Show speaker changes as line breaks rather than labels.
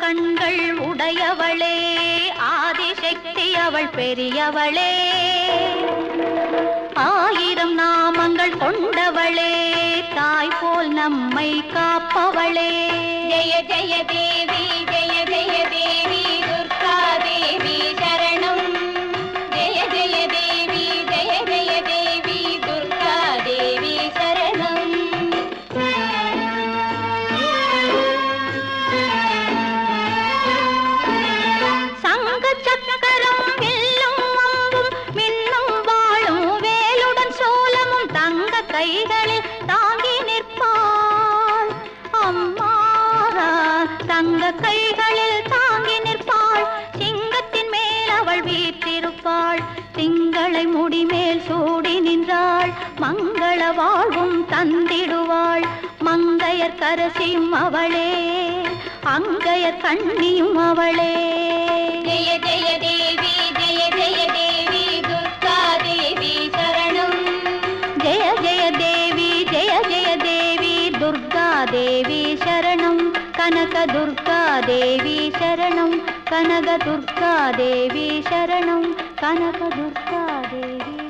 கண்கள் உடையவளே ஆதிசக்தி அவள் பெரியவளே. ஆயிரம் நாமங்கள் கொண்டவளே தாய் போல் நம்மை காப்பவளே.
ஜெய ஜெய தேவி
கைகளில் தாங்கி நிற்பாள். அம்மா தங்க கைகளில் தாங்கி நிற்பாள். சிங்கத்தின் மேல் அவள் வீற்றிருப்பாள். திங்களை முடிமேல் சூடி நின்றாள். மங்கள வாழ்வும் தந்திடுவாள். மங்கையர் கரசியும் அவளே அங்கையர் கண்ணியும் அவளே.
ஜெய ஜெய
தேவி சரணம் கனக துர்கா தேவி சரணம் கனக துர்கா தேவி சரணம் கனக துர்கா தேவி